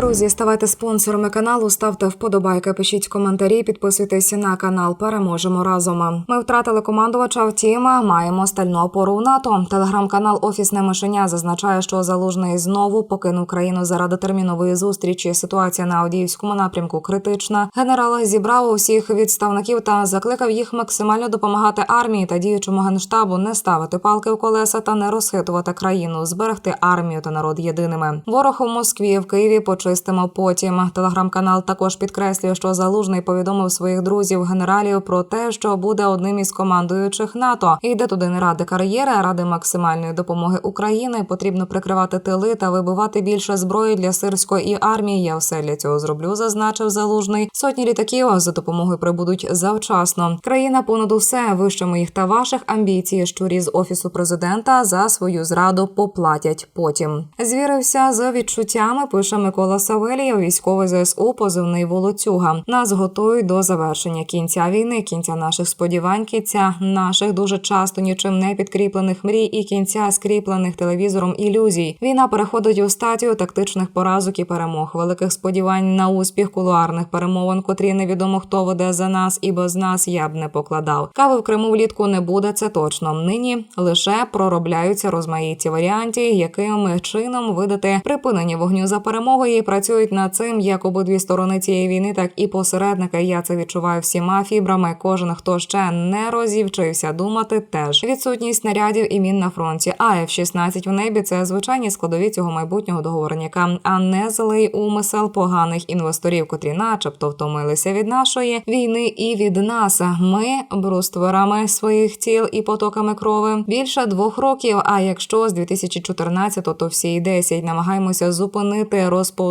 Друзі, ставайте спонсорами каналу, ставте вподобайки, пишіть коментарі, підписуйтесь на канал. Переможемо разом. Ми втратили командувача. Втім, маємо стальну опору в НАТО. Телеграм-канал Офісне мишеня зазначає, що залужний знову покинув країну заради термінової зустрічі. Ситуація на Авдіївському напрямку критична. Генерал зібрав усіх відставників та закликав їх максимально допомагати армії та діючому генштабу не ставити палки в колеса та не розхитувати країну, зберегти армію та народ єдиними. Ворог у Москві в Києві почистимо потім. Телеграм-канал також підкреслює, що залужний повідомив своїх друзів генералів про те, що буде одним із командуючих НАТО. І йде туди не ради кар'єри, а ради максимальної допомоги України. Потрібно прикривати тили та вибивати більше зброї для сирської армії. Я все для цього зроблю, зазначив залужний. Сотні літаків за допомогою прибудуть завчасно. Країна понад усе вище моїх та ваших амбіцій. Щурі з офісу президента за свою зраду поплатять потім. Звірився з відчуттями. Пише Микола Савелія, військовий ЗСУ, позивний волоцюга. Нас готують до завершення кінця війни, кінця наших сподівань, кінця наших дуже часто нічим не підкріплених мрій і кінця скріплених телевізором ілюзій. Війна переходить у стадію тактичних поразок і перемог, великих сподівань на успіх кулуарних перемовин, котрі невідомо хто веде за нас, і без нас я б не покладав. Кави в Криму влітку не буде. Це точно. Нині лише проробляються розмаїті варіантів, яким чином видати припинення вогню за перемогою і працюють над цим як обидві сторони цієї війни, так і посередники. Я це відчуваю всіма фібрами. Кожен хто ще не розівчився думати, теж відсутність снарядів і мін на фронті. А F-16 в небі це звичайні складові цього майбутнього договорника, а не злий умисел поганих інвесторів, котрі, начебто, втомилися від нашої війни і від нас. Ми брустверами своїх тіл і потоками крови більше двох років. А якщо з 2014, то всі й 10 намагаємося зупинити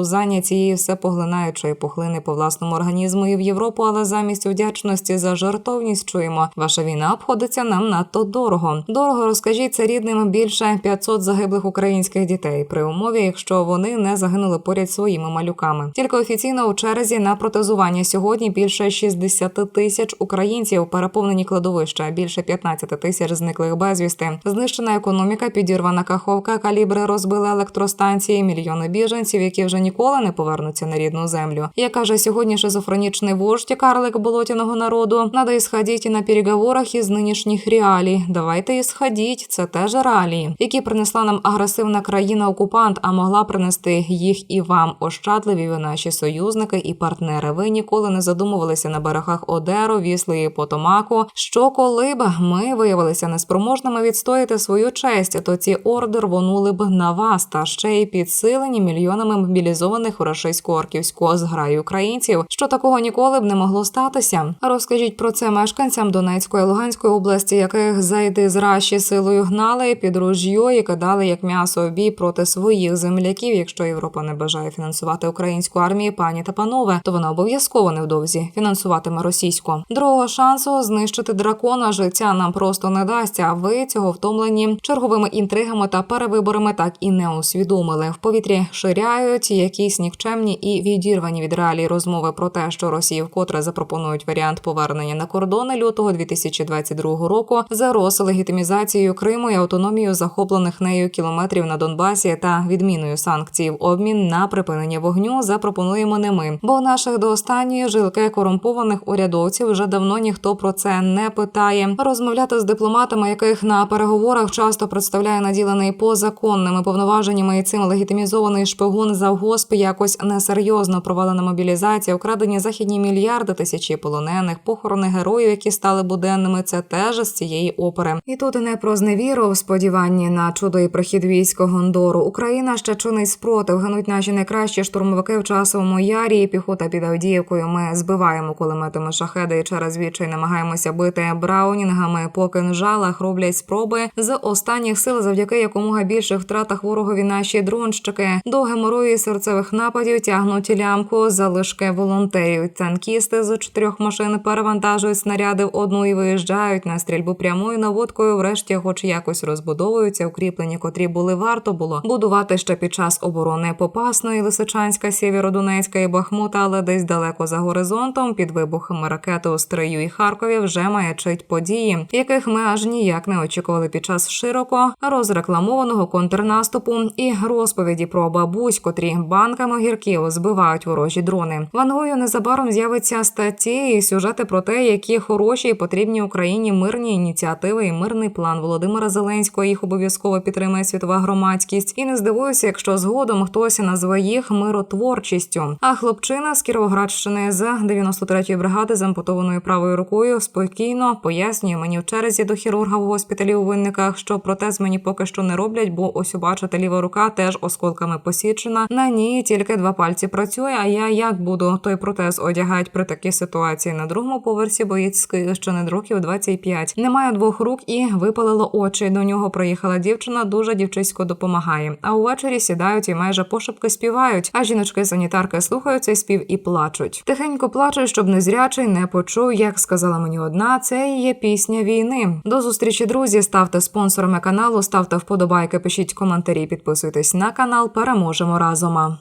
розповзання цієї всепоглинаючої пухлини по власному організму і в Європу, але замість вдячності за жартовність чуємо, ваша війна обходиться нам надто дорого. Дорого розкажіть це рідним більше 500 загиблих українських дітей при умові, якщо вони не загинули поряд своїми малюками. Тільки офіційно у черзі на протезування сьогодні більше 60 тисяч українців переповнені кладовища, більше 15 тисяч зниклих безвісти. Знищена економіка, підірвана каховка, калібри розбили електростанції, мільйони біженців, які вже ніколи не повернуться на рідну землю. Як каже сьогодні шизофренічний вождь карлик болотяного народу, надо ісходіть на переговорах із нинішніх реалій. Давайте ісходіть, це теж реалії, які принесла нам агресивна країна-окупант, а могла принести їх і вам. Ощадливі ви наші союзники і партнери. Ви ніколи не задумувалися на берегах Одеру, Вісли і Потомаку. Що коли б ми виявилися неспроможними відстояти свою честь, то ці орди рвонули б на вас та ще й підсилені мільйонами мобілізованих у рашистсько-орківського зграю українців, що такого ніколи б не могло статися. Розкажіть про це мешканцям Донецької Луганської області, яких зайди з раші силою гнали під ружьо і кидали як м'ясо в бій проти своїх земляків. Якщо Європа не бажає фінансувати українську армію, пані та панове, то вона обов'язково невдовзі фінансуватиме російську. Другого шансу знищити дракона життя нам просто не дасть. А ви цього втомлені черговими інтригами та перевиборами так і не усвідомили. В повітрі ширяють якісь нікчемні і відірвані від реалій розмови про те, що Росії вкотре запропонують варіант повернення на кордони лютого 2022 року за легітимізацією Криму і автономією захоплених нею кілометрів на Донбасі та відміною санкцій в обмін на припинення вогню запропонуємо не ми. Бо наших до останньої жилки корумпованих урядовців вже давно ніхто про це не питає. Розмовляти з дипломатами, яких на переговорах часто представляє наділений позаконними повноваженнями і цим легітимізований шпигун завгосп якось несерйозно провалена мобілізація, украдені західні мільярди, тисячі полонених, похорони героїв, які стали буденними. Це теж з цієї опери. І тут не про зневіру в сподіванні на чудо і прихід військ Гондору. Україна ще чинить спротив. Гинуть наші найкращі штурмовики в часовому ярі. і Піхота під Авдіївкою. Ми збиваємо кулеметами шахеди і через відчай намагаємося бити браунінгами. По кинжалах роблять спроби з останніх сил, завдяки якомога більших втратах ворогові наші дронщики. До геморої серцевих нападів тягнуть лямку залишки волонтерів. Танкісти з чотирьох машин перевантажують снаряди в одну і виїжджають на стрільбу прямою наводкою. Врешті, хоч якось розбудовуються укріплення, котрі були варто було будувати ще під час оборони Попасної, Лисичанська, Сєвєродонецька і Бахмута, але десь далеко за горизонтом під вибухами ракети у Стрию і Харкові вже маячить події, яких ми аж ніяк не очікували під час широко розрекламованого контрнаступу і розповіді про бабусь, котрі банками огірків збивають ворожі дрони. Вангою незабаром з'явиться статті і сюжети про те, які хороші і потрібні Україні мирні ініціативи і мирний план Володимира Зеленського. Їх обов'язково підтримає світова громадськість. І не здивуюся, якщо згодом хтось назве їх миротворчістю. А хлопчина з Кіровоградщини з 93-ї бригади з ампутованою правою рукою спокійно пояснює мені в черзі до хірурга в госпіталі у винниках, що протез мені поки що не роблять, бо ось бачите, ліва рука теж осколками посічена. На ній тільки два пальці працює. А я як буду той протез одягають при такій ситуації на другому поверсі? Боєць з Київщини років 25. Немає двох рук і випалило очі. До нього приїхала дівчина, дуже дівчисько допомагає. А увечері сідають і майже пошепки співають. А жіночки-санітарки слухають цей спів і плачуть. Тихенько плачуть, щоб незрячий не почув, як сказала мені одна. Це і є пісня війни. До зустрічі, друзі. Ставте спонсорами каналу, ставте вподобайки, пишіть коментарі, підписуйтесь на канал. Переможемо разом.